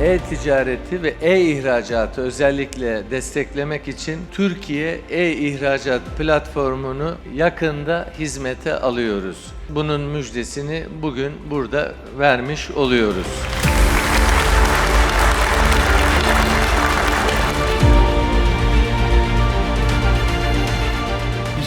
E-ticareti ve e-ihracatı özellikle desteklemek için Türkiye e-ihracat platformunu yakında hizmete alıyoruz. Bunun müjdesini bugün burada vermiş oluyoruz.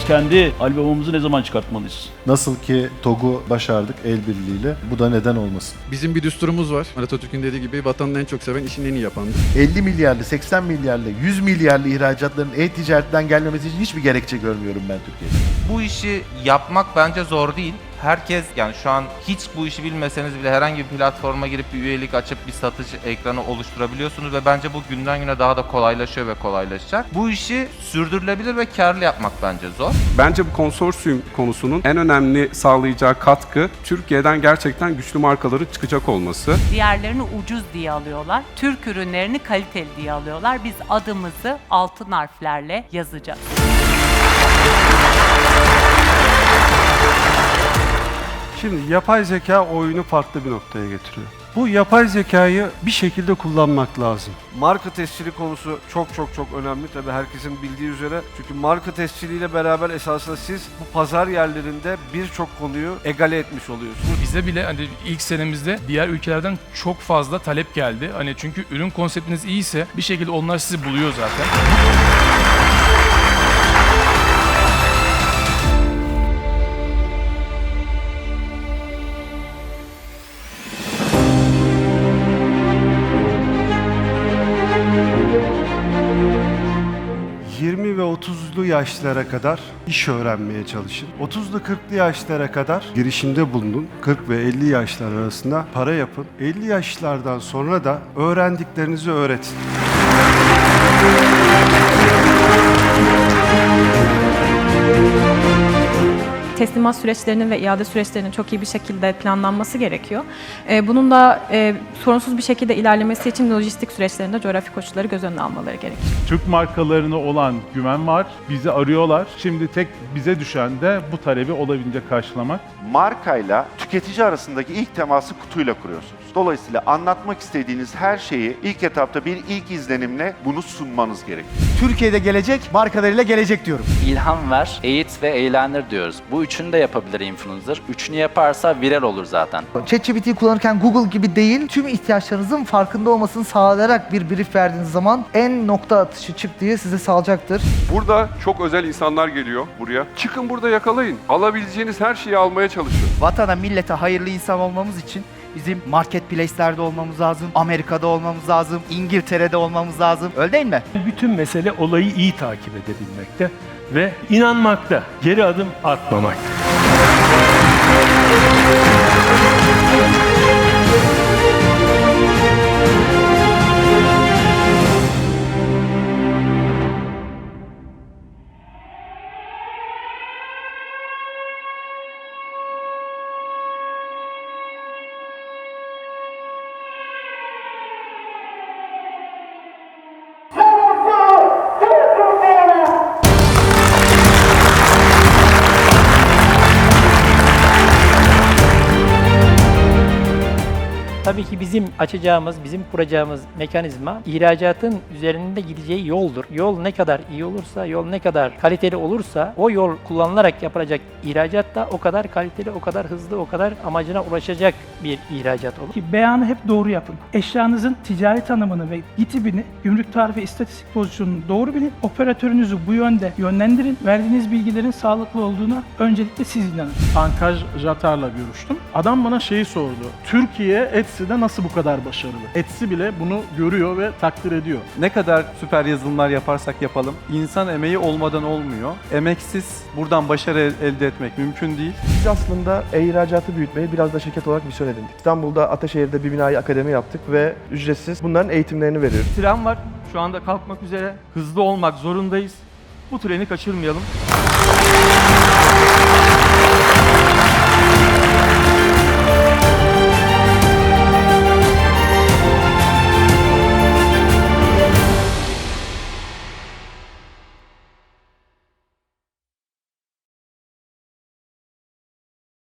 Biz kendi albümümüzü ne zaman çıkartmalıyız? Nasıl ki TOG'u başardık el birliğiyle, bu da neden olmasın? Bizim bir düsturumuz var. Atatürk'ün dediği gibi vatanını en çok seven işini en iyi yapandır. 50 milyarlı, 80 milyarlı, 100 milyarlı ihracatların e-ticaretten gelmemesi için hiçbir gerekçe görmüyorum ben Türkiye'de. Bu işi yapmak bence zor değil. Herkes yani şu an hiç bu işi bilmeseniz bile herhangi bir platforma girip bir üyelik açıp bir satış ekranı oluşturabiliyorsunuz ve bence bu günden güne daha da kolaylaşıyor ve kolaylaşacak. Bu işi sürdürülebilir ve karlı yapmak bence zor. Bence bu konsorsiyum konusunun en önemli sağlayacağı katkı Türkiye'den gerçekten güçlü markaların çıkacak olması. Diğerlerini ucuz diye alıyorlar. Türk ürünlerini kaliteli diye alıyorlar. Biz adımızı altın harflerle yazacağız. Şimdi yapay zeka oyunu farklı bir noktaya getiriyor. Bu yapay zekayı bir şekilde kullanmak lazım. Marka tescili konusu çok çok çok önemli tabii herkesin bildiği üzere. Çünkü marka tesciliyle beraber esasında siz bu pazar yerlerinde birçok konuyu egale etmiş oluyorsunuz. Bize bile hani ilk senemizde diğer ülkelerden çok fazla talep geldi. Hani çünkü ürün konseptiniz iyiyse bir şekilde onlar sizi buluyor zaten. Hı. 20 ve 30'lu yaşlara kadar iş öğrenmeye çalışın. 30'lu 40'lı yaşlara kadar girişimde bulunun. 40 ve 50 yaşlar arasında para yapın. 50 yaşlardan sonra da öğrendiklerinizi öğretin. Teslimat süreçlerinin ve iade süreçlerinin çok iyi bir şekilde planlanması gerekiyor. Ee, Bunun da e, sorunsuz bir şekilde ilerlemesi için lojistik süreçlerinde coğrafi koşulları göz önüne almaları gerekiyor. Türk markalarına olan güven var. Bizi arıyorlar. Şimdi tek bize düşen de bu talebi olabildiğince karşılamak. Markayla tüketici arasındaki ilk teması kutuyla kuruyorsunuz. Dolayısıyla anlatmak istediğiniz her şeyi ilk etapta bir ilk izlenimle bunu sunmanız gerekiyor. Türkiye'de gelecek, markalarıyla gelecek diyorum. İlham ver, eğit ve eğlendir diyoruz. Bu üçünü de yapabilir influencer. Üçünü yaparsa viral olur zaten. ChatGPT kullanırken Google gibi değil, tüm ihtiyaçlarınızın farkında olmasını sağlayarak bir brief verdiğiniz zaman en nokta atışı çıktığı size sağlayacaktır. Burada çok özel insanlar geliyor buraya. Çıkın burada yakalayın. Alabileceğiniz her şeyi almaya çalışın. Vatana, millete hayırlı insan olmamız için bizim marketplace'lerde olmamız lazım, Amerika'da olmamız lazım, İngiltere'de olmamız lazım. Öyle değil mi? Bütün mesele olayı iyi takip edebilmekte ve inanmakta. Geri adım atmamak. Tabii ki bizim açacağımız, bizim kuracağımız mekanizma ihracatın üzerinde gideceği yoldur. Yol ne kadar iyi olursa, yol ne kadar kaliteli olursa o yol kullanılarak yapılacak ihracat da o kadar kaliteli, o kadar hızlı, o kadar amacına ulaşacak bir ihracat olur. Ki beyanı hep doğru yapın. Eşyanızın ticari tanımını ve gitibini, gümrük tarifi istatistik pozisyonunu doğru bilin. Operatörünüzü bu yönde yönlendirin. Verdiğiniz bilgilerin sağlıklı olduğuna öncelikle siz inanın. Ankaj Jatar'la görüştüm. Adam bana şeyi sordu. Türkiye Etsy'de nasıl bu kadar başarılı? Etsy bile bunu görüyor ve takdir ediyor. Ne kadar süper yazılımlar yaparsak yapalım, insan emeği olmadan olmuyor. Emeksiz buradan başarı elde etmek mümkün değil. Biz aslında e-ihracatı büyütmeyi biraz da şirket olarak misyon edindik. İstanbul'da Ataşehir'de bir binayı akademi yaptık ve ücretsiz bunların eğitimlerini veriyoruz. Tren var. Şu anda kalkmak üzere. Hızlı olmak zorundayız. Bu treni kaçırmayalım.